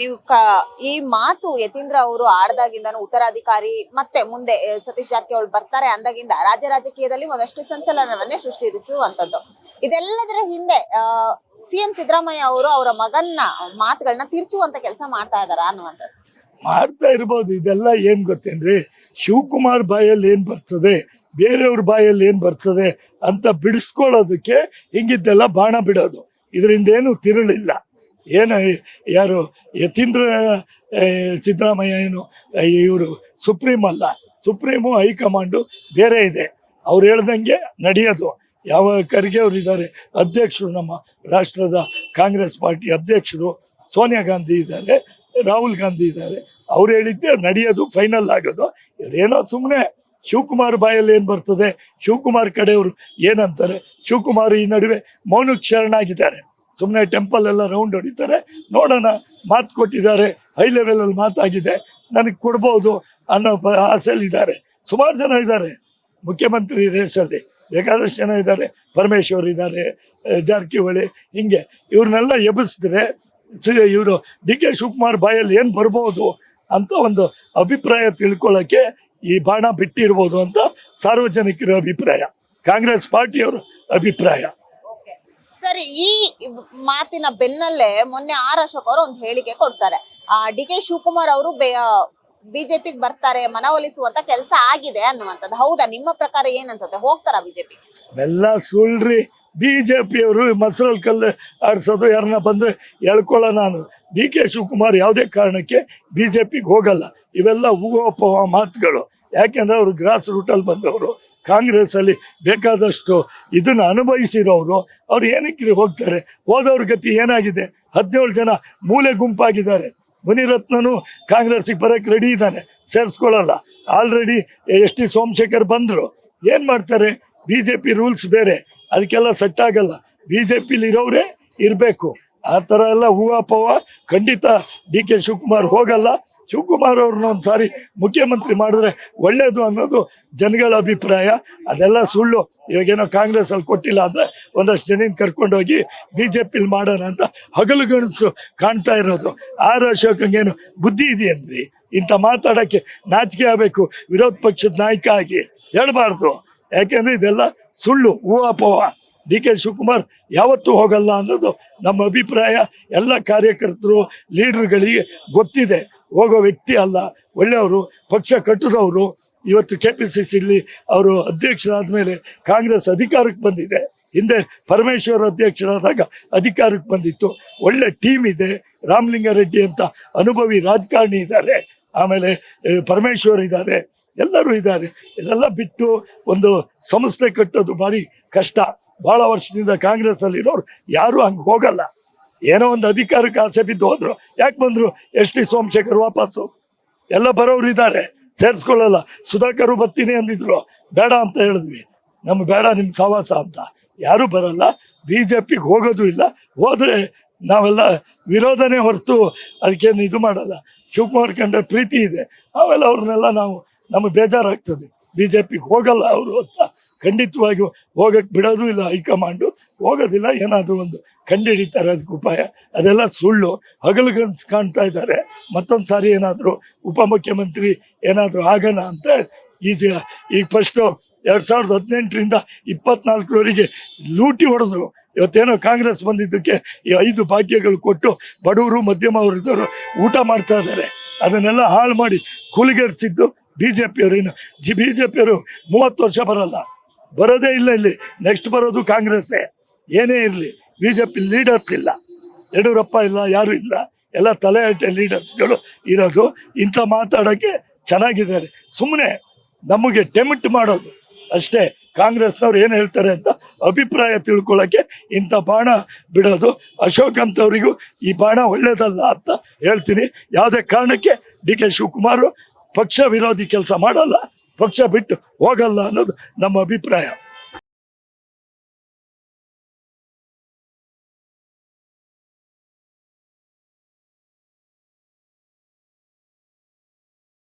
ನೀವು ಈ ಮಾತು ಯತೀಂದ್ರ ಅವರು ಆಡ್ದಾಗಿಂದನೂ ಉತ್ತರಾಧಿಕಾರಿ ಮತ್ತೆ ಮುಂದೆ ಸತೀಶ್ ಜಾರಕಿಹೊಳಿ ಬರ್ತಾರೆ ಅಂದಾಗಿಂದ ರಾಜ್ಯ ರಾಜಕೀಯದಲ್ಲಿ ಒಂದಷ್ಟು ಸಂಚಲನವನ್ನೇ ಸೃಷ್ಟಿಸುವಂತದ್ದು ಇದೆಲ್ಲದರ ಹಿಂದೆ ಸಿಎಂ ಸಿದ್ದರಾಮಯ್ಯ ಅವರು ಅವರ ಮಗನ್ನ ಮಾತುಗಳನ್ನ ತಿರ್ಚುವಂತ ಕೆಲಸ ಮಾಡ್ತಾ ಇದಾರ ಅನ್ನುವಂಥದ್ದು. ಮಾಡ್ತಾ ಇರ್ಬೋದು, ಇದೆಲ್ಲ ಏನ್ ಗೊತ್ತೇನ್ರಿ? ಶಿವಕುಮಾರ್ ಬಾಯಲ್ಲಿ ಏನ್ ಬರ್ತದೆ? ಬೇರೆಯವ್ರ ಬಾಯಲ್ಲಿ ಏನ್ ಬರ್ತದೆ ಅಂತ ಬಿಡಿಸ್ಕೊಳ್ಳೋದಕ್ಕೆ ಹಿಂಗಿದ್ದೆಲ್ಲ ಬಾಣ ಬಿಡೋದು. ಇದರಿಂದ ಏನು ತಿರುಳಿಲ್ಲ. ಏನು ಯಾರು ಯತೀಂದ್ರ ಸಿದ್ದರಾಮಯ್ಯ ಏನು ಇವರು ಸುಪ್ರೀಂ ಅಲ್ಲ. ಸುಪ್ರೀಮು ಹೈಕಮಾಂಡು ಬೇರೆ ಇದೆ. ಅವ್ರು ಹೇಳ್ದಂಗೆ ನಡೆಯೋದು. ಯಾವ ಖರ್ಗೆ ಅವರು ಇದ್ದಾರೆ, ಅಧ್ಯಕ್ಷರು ನಮ್ಮ ರಾಷ್ಟ್ರದ ಕಾಂಗ್ರೆಸ್ ಪಾರ್ಟಿ ಅಧ್ಯಕ್ಷರು ಸೋನಿಯಾ ಗಾಂಧಿ ಇದ್ದಾರೆ, ರಾಹುಲ್ ಗಾಂಧಿ ಇದ್ದಾರೆ. ಅವ್ರು ಹೇಳಿದ್ದೆ ನಡೆಯೋದು, ಫೈನಲ್ ಆಗೋದು. ಇವರೇನೋ ಸುಮ್ಮನೆ ಶಿವಕುಮಾರ್ ಬಾಯಲ್ಲಿ ಏನು ಬರ್ತದೆ, ಶಿವಕುಮಾರ್ ಕಡೆಯವರು ಏನಂತಾರೆ, ಶಿವಕುಮಾರ್ ಈ ನಡುವೆ ಮೌನಕ್ಕೆ ಶರಣಾಗಿದ್ದಾರೆ ಸುಮ್ಮನೆ ಟೆಂಪಲ್ ಎಲ್ಲ ರೌಂಡ್ ಹೊಡಿತಾರೆ. ನೋಡೋಣ, ಮಾತು ಕೊಟ್ಟಿದ್ದಾರೆ. ಹೈ ಲೆವೆಲಲ್ಲಿ ಮಾತಾಗಿದೆ. ನನಗೆ ಕೊಡ್ಬೋದು ಅನ್ನೋ ಆಸೆಯಲ್ಲಿದ್ದಾರೆ ಸುಮಾರು ಜನ ಇದ್ದಾರೆ. ಮುಖ್ಯಮಂತ್ರಿ ರೇಸಲ್ಲಿ ಬೇಕಾದಷ್ಟು ಜನ ಇದ್ದಾರೆ. ಪರಮೇಶ್ವರ್ ಇದ್ದಾರೆ ಜಾರಕಿಹೊಳಿ, ಹಿಂಗೆ. ಇವ್ರನ್ನೆಲ್ಲ ಎಬ್ಬಿಸಿದ್ರೆ ಇವರು ಡಿ ಕೆ ಶಿವಕುಮಾರ್ ಬಾಯಲ್ಲಿ ಏನು ಬರ್ಬೋದು ಅಂತ ಒಂದು ಅಭಿಪ್ರಾಯ ತಿಳ್ಕೊಳ್ಳೋಕ್ಕೆ ಈ ಬಾಣ ಬಿಟ್ಟಿರ್ಬೋದು ಅಂತ ಸಾರ್ವಜನಿಕರ ಅಭಿಪ್ರಾಯ. ಕಾಂಗ್ರೆಸ್ ಪಾರ್ಟಿಯವರು ಅಭಿಪ್ರಾಯ. ಸರಿ, ಈ ಮಾತಿನ ಬೆನ್ನಲ್ಲೇ ಮೊನ್ನೆ ಆರ್ ಅಶೋಕ್ ಅವರು ಒಂದು ಹೇಳಿಕೆ ಕೊಡ್ತಾರೆ. ಆ, ಡಿ ಕೆ ಶಿವಕುಮಾರ್ ಅವರು ಬಿಜೆಪಿಗೆ ಬರ್ತಾರೆ, ಮನವೊಲಿಸುವಂತ ಕೆಲಸ ಆಗಿದೆ ಅನ್ನುವಂಥದ್ದು. ಹೌದಾ? ನಿಮ್ಮ ಪ್ರಕಾರ ಏನ್ ಅನ್ಸುತ್ತೆ? ಹೋಗ್ತಾರ ಬಿಜೆಪಿ? ಎಲ್ಲ ಸುಳ್ರಿ. ಬಿಜೆಪಿ ಅವರು ಪಿಯವರು ಮೊಸರಲ್ಲಿ ಕಲ್ಲು ಆಡ್ಸೋದು, ಯಾರನ್ನ ಬಂದ್ರೆ ಹೇಳ್ಕೊಳ್ಳ ನಾನು. ಡಿ ಕೆ ಶಿವಕುಮಾರ್ ಯಾವುದೇ ಕಾರಣಕ್ಕೆ ಬಿ ಜೆ ಪಿಗೆ ಹೋಗಲ್ಲ. ಇವೆಲ್ಲ ಊಹೋಪವ ಮಾತುಗಳು. ಯಾಕೆಂದ್ರೆ ಅವರು ಗ್ರಾಸ್ ರೂಟಲ್ಲಿ ಬಂದವರು. ಕಾಂಗ್ರೆಸ್ಸಲ್ಲಿ ಬೇಕಾದಷ್ಟು ಇದನ್ನು ಅನುಭವಿಸಿರೋರು, ಅವ್ರು ಏನಕ್ಕೆ ಹೋಗ್ತಾರೆ? ಹೋದವ್ರ ಗತಿ ಏನಾಗಿದೆ? ಹದಿನೇಳು ಜನ ಮೂಲೆ ಗುಂಪಾಗಿದ್ದಾರೆ. ಮುನಿರತ್ನನು ಕಾಂಗ್ರೆಸ್ಸಿಗೆ ಬರೋಕ್ಕೆ ರೆಡಿ ಇದ್ದಾನೆ, ಸೇರಿಸ್ಕೊಳ್ಳಲ್ಲ. ಆಲ್ರೆಡಿ ಎಸ್ ಟಿ ಸೋಮಶೇಖರ್ ಬಂದರು. ಏನು ಮಾಡ್ತಾರೆ? ಬಿ ಜೆ ಪಿ ರೂಲ್ಸ್ ಬೇರೆ. ಅದಕ್ಕೆಲ್ಲ ಸೆಟ್ ಆಗಲ್ಲ. ಬಿ ಜೆ ಪಿಲಿ ಇರೋರೇ ಇರಬೇಕು. ಆ ಥರ ಎಲ್ಲ ಹೂವಾಪವ ಖಂಡಿತ ಡಿ ಕೆ ಶಿವಕುಮಾರ್ ಹೋಗಲ್ಲ. ಶಿವಕುಮಾರ್ ಅವ್ರನ್ನ ಒಂದ್ಸಾರಿ ಮುಖ್ಯಮಂತ್ರಿ ಮಾಡಿದ್ರೆ ಒಳ್ಳೇದು ಅನ್ನೋದು ಜನಗಳ ಅಭಿಪ್ರಾಯ. ಅದೆಲ್ಲ ಸುಳ್ಳು. ಇವಾಗೇನೋ ಕಾಂಗ್ರೆಸ್ ಅಲ್ಲಿ ಕೊಟ್ಟಿಲ್ಲ ಅಂದ್ರೆ ಒಂದಷ್ಟು ಜನ ಕರ್ಕೊಂಡೋಗಿ ಬಿ ಜೆ ಪಿಲಿ ಮಾಡೋಣ ಅಂತ ಹಗಲು ಗಣಸು ಕಾಣ್ತಾ ಇರೋದು. ಆರ್ ಅಶೋಕಂಗೇನು ಬುದ್ಧಿ ಇದೆಯನ್ರಿ ಇಂಥ ಮಾತಾಡೋಕ್ಕೆ ನಾಚಿಕೆ ಆಗಬೇಕು. ವಿರೋಧ ಪಕ್ಷದ ನಾಯಕ ಆಗಿ ಹೇಳಬಾರ್ದು. ಯಾಕೆಂದರೆ ಇದೆಲ್ಲ ಸುಳ್ಳು ಹೂವಾಪೋವ ಡಿ ಕೆ ಶಿವಕುಮಾರ್ ಯಾವತ್ತೂ ಹೋಗಲ್ಲ ಅನ್ನೋದು ನಮ್ಮ ಅಭಿಪ್ರಾಯ. ಎಲ್ಲ ಕಾರ್ಯಕರ್ತರು, ಲೀಡರ್ಗಳಿಗೆ ಗೊತ್ತಿದೆ. ಹೋಗೋ ವ್ಯಕ್ತಿ ಅಲ್ಲ, ಒಳ್ಳೆಯವರು, ಪಕ್ಷ ಕಟ್ಟಿದವರು. ಇವತ್ತು ಕೆ ಪಿ ಸಿ ಸಿಲಿ ಅವರು ಅಧ್ಯಕ್ಷರಾದ ಮೇಲೆ ಕಾಂಗ್ರೆಸ್ ಅಧಿಕಾರಕ್ಕೆ ಬಂದಿದೆ. ಹಿಂದೆ ಪರಮೇಶ್ವರ್ ಅಧ್ಯಕ್ಷರಾದಾಗ ಅಧಿಕಾರಕ್ಕೆ ಬಂದಿತ್ತು. ಒಳ್ಳೆ ಟೀಮ್ ಇದೆ, ರಾಮಲಿಂಗಾರೆಡ್ಡಿ ಅಂತ ಅನುಭವಿ ರಾಜಕಾರಣಿ ಇದ್ದಾರೆ. ಆಮೇಲೆ ಪರಮೇಶ್ವರ್ ಇದ್ದಾರೆ, ಎಲ್ಲರೂ ಇದ್ದಾರೆ. ಇದೆಲ್ಲ ಬಿಟ್ಟು ಒಂದು ಸಂಸ್ಥೆ ಕಟ್ಟೋದು ಭಾರಿ ಕಷ್ಟ. ಭಾಳ ವರ್ಷದಿಂದ ಕಾಂಗ್ರೆಸ್ ಅಲ್ಲಿ ಇರೋರು ಯಾರು ಹಂಗೆ ಹೋಗಲ್ಲ. ಏನೋ ಒಂದು ಅಧಿಕಾರಕ್ಕೆ ಆಸೆ ಬಿದ್ದು ಹೋದ್ರು. ಯಾಕೆ ಬಂದ್ರು? ಎಸ್ ಟಿ ಸೋಮಶೇಖರ್ ವಾಪಸ್ಸು. ಎಲ್ಲ ಬರೋರು ಇದ್ದಾರೆ. ಸೇರಿಸ್ಕೊಳ್ಳಲ್ಲ. ಸುಧಾಕರ್ ಬರ್ತೀನಿ ಅಂದಿದ್ರು. ಬೇಡ ಅಂತ ಹೇಳಿದ್ವಿ. ನಮ್ಗೆ ಬೇಡ ನಿಮ್ಮ ಸವಾಸ ಅಂತ. ಯಾರೂ ಬರಲ್ಲ. ಬಿ ಜೆ ಪಿಗೆ ಹೋಗೋದು ಇಲ್ಲ. ಹೋದರೆ ನಾವೆಲ್ಲ ವಿರೋಧನೇ ಹೊರತು ಅದಕ್ಕೇನು ಇದು ಮಾಡಲ್ಲ. ಶಿವಕುಮಾರ್ ಕಂಡ್ರೆ ಪ್ರೀತಿ ಇದೆ. ಆಮೇಲೆ ಅವ್ರನ್ನೆಲ್ಲ ನಾವು ನಮಗೆ ಬೇಜಾರಾಗ್ತದೆ. ಬಿ ಜೆ ಪಿಗೆ ಹೋಗಲ್ಲ ಅವರು ಅಂತ. ಖಂಡಿತವಾಗಿ ಹೋಗಕ್ಕೆ ಬಿಡೋದು ಇಲ್ಲ ಹೈಕಮಾಂಡು. ಹೋಗೋದಿಲ್ಲ. ಏನಾದರೂ ಒಂದು ಕಂಡುಹಿಡಿತಾರೆ ಅದಕ್ಕೆ ಉಪಾಯ. ಅದೆಲ್ಲ ಸುಳ್ಳು. ಹಗಲುಗನ್ಸ್ ಕಾಣ್ತಾ ಇದ್ದಾರೆ. ಮತ್ತೊಂದು ಸಾರಿ ಏನಾದರೂ ಉಪಮುಖ್ಯಮಂತ್ರಿ ಏನಾದರೂ ಆಗೋಣ ಅಂತ ಈಸಿ ಈಗ ಫಸ್ಟು ಎರಡು ಸಾವಿರದ ಹದಿನೆಂಟರಿಂದ ಇಪ್ಪತ್ನಾಲ್ಕರವರೆಗೆ ಲೂಟಿ ಹೊಡೆದ್ರು. ಇವತ್ತೇನೋ ಕಾಂಗ್ರೆಸ್ ಬಂದಿದ್ದಕ್ಕೆ ಈ ಐದು ಭಾಗ್ಯಗಳು ಕೊಟ್ಟು ಬಡವರು, ಮಧ್ಯಮ ವರ್ಗದವರು ಊಟ ಮಾಡ್ತಾ ಇದ್ದಾರೆ. ಅದನ್ನೆಲ್ಲ ಹಾಳು ಮಾಡಿ ಕೂಲಿಗೇರಿಸಿದ್ದು ಬಿ ಜೆ ಪಿಯವರು ಇನ್ನು ಜಿ ಬಿ ಜೆ ಪಿಯವರು ಮೂವತ್ತು ವರ್ಷ ಬರಲ್ಲ. ಬರೋದೇ ಇಲ್ಲ ಇಲ್ಲಿ. ನೆಕ್ಸ್ಟ್ ಬರೋದು ಕಾಂಗ್ರೆಸ್ಸೇ. ಏನೇ ಇರಲಿ. ಬಿ ಜೆ ಪಿ ಲೀಡರ್ಸ್ ಇಲ್ಲ. ಯಡಿಯೂರಪ್ಪ ಇಲ್ಲ, ಯಾರು ಇಲ್ಲ. ಎಲ್ಲ ತಲೆ ಹಟ್ಟೆ ಲೀಡರ್ಸ್ಗಳು ಇರೋದು. ಇಂಥ ಮಾತಾಡೋಕ್ಕೆ ಚೆನ್ನಾಗಿದ್ದಾರೆ. ಸುಮ್ಮನೆ ನಮಗೆ ಟೆಮಿಟ್ ಮಾಡೋದು. ಅಷ್ಟೇ, ಕಾಂಗ್ರೆಸ್ನವ್ರು ಏನು ಹೇಳ್ತಾರೆ ಅಂತ ಅಭಿಪ್ರಾಯ ತಿಳ್ಕೊಳ್ಳೋಕ್ಕೆ ಇಂಥ ಬಾಣ ಬಿಡೋದು. ಅಶೋಕ್ ಅಂತವರಿಗೂ ಈ ಬಾಣ ಒಳ್ಳೇದಲ್ಲ ಅಂತ ಹೇಳ್ತೀನಿ. ಯಾವುದೇ ಕಾರಣಕ್ಕೆ ಡಿ ಕೆ ಶಿವಕುಮಾರು ಪಕ್ಷ ವಿರೋಧಿ ಕೆಲಸ ಮಾಡಲ್ಲ. ಪಕ್ಷ ಬಿಟ್ಟು ಹೋಗಲ್ಲ ಅನ್ನೋದು ನಮ್ಮ ಅಭಿಪ್ರಾಯ.